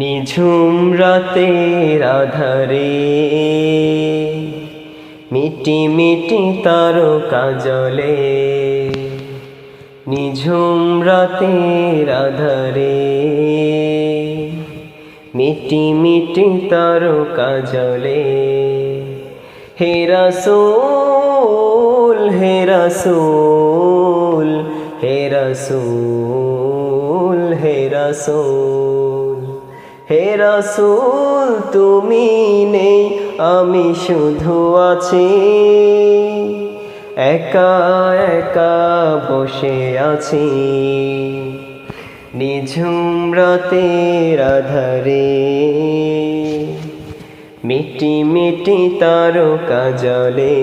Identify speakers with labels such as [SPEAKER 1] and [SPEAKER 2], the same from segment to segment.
[SPEAKER 1] নিঝুম রাতের আধারে। মিটি মিটি তারকা জলে। নিঝুম রাতের আধারে। মিটি মিটি তারকা জলে। হে রাসূল হে রাসূল হে রাসূল, তুমি নেই, আমি শুধু আছি। একা একা বসে আছি। নিঝুম রাতের আধারে। মিটি মিটি তারকা জলে।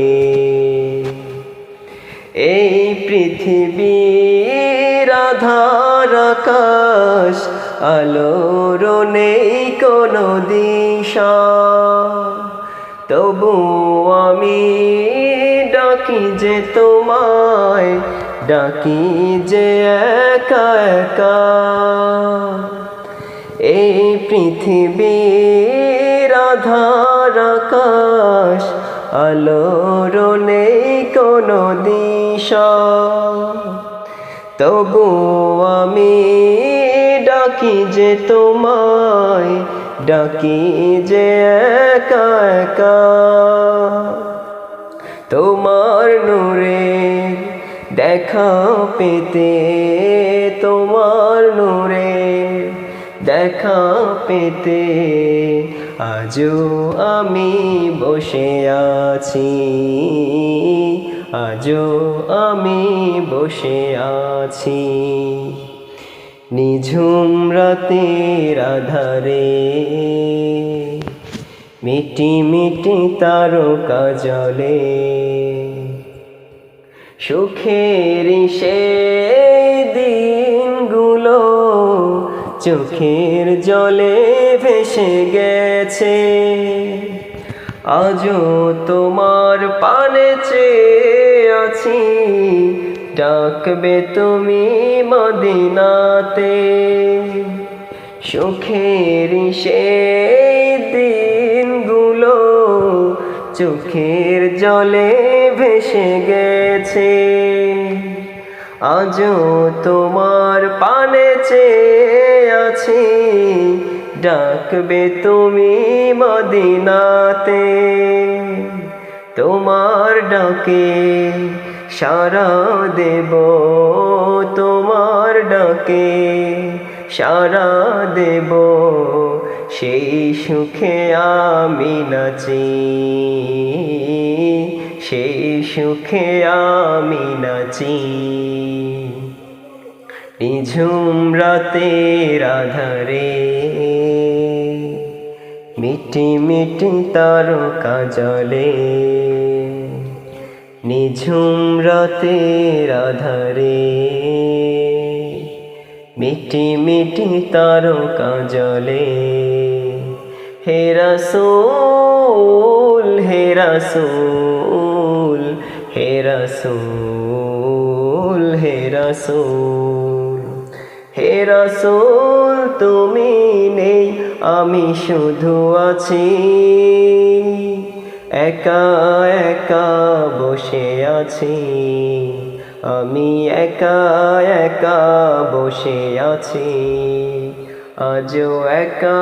[SPEAKER 1] এই পৃথিবীর আধার আকাশ আলোর নেই কোনো দিশা। তবু আমি ডাকি যে তোমায়, ডাকি যে একা একা। এই পৃথিবীর আধার আকাশ, আলোর নেই কোনো দিশা। তবু আমি ডাকি যে তোমায়, ডাকি যে একা একা। তোমার নূরে দেখা পেতে, তোমার নূরে দেখা পেতে, আজও আমি বসে আছি, আজও আমি বসে আছি। নিঝুম রাতের আধারে। মিটি মিটি তারকা জলে। সুখের সে দিনগুলো চোখের জলে ভেসে গেছে। আজও তোমার পানে চেয়ে আছি ডাকবে তুমি মদিনাতে। সুখের সে দিনগুলো চোখের জলে ভেসে গেছে। আজও তোমার পানে চেয়ে আছি। ডাকবে তুমি মদিনাতে। তোমার ডাকে সারা দেব তোমার ডাকে। সারা দেব সেই সুখে আমি নাচি। সেই সুখে আমি নাচি। নিঝুম রাতের আধারে মিটি মিটি তারকা জলে। নিঝুম রাতের আধারে। মিটি মিটি তারকা জলে। হে রাসূল হে রাসূল হে রাসূল হে রাসূল। হে রাসূল, তুমি নেই, আমি শুধু আছি। একা একা বসে আছি। আমি একা একা বসে আছি। আজও একা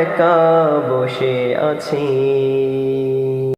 [SPEAKER 1] একা বসে আছি।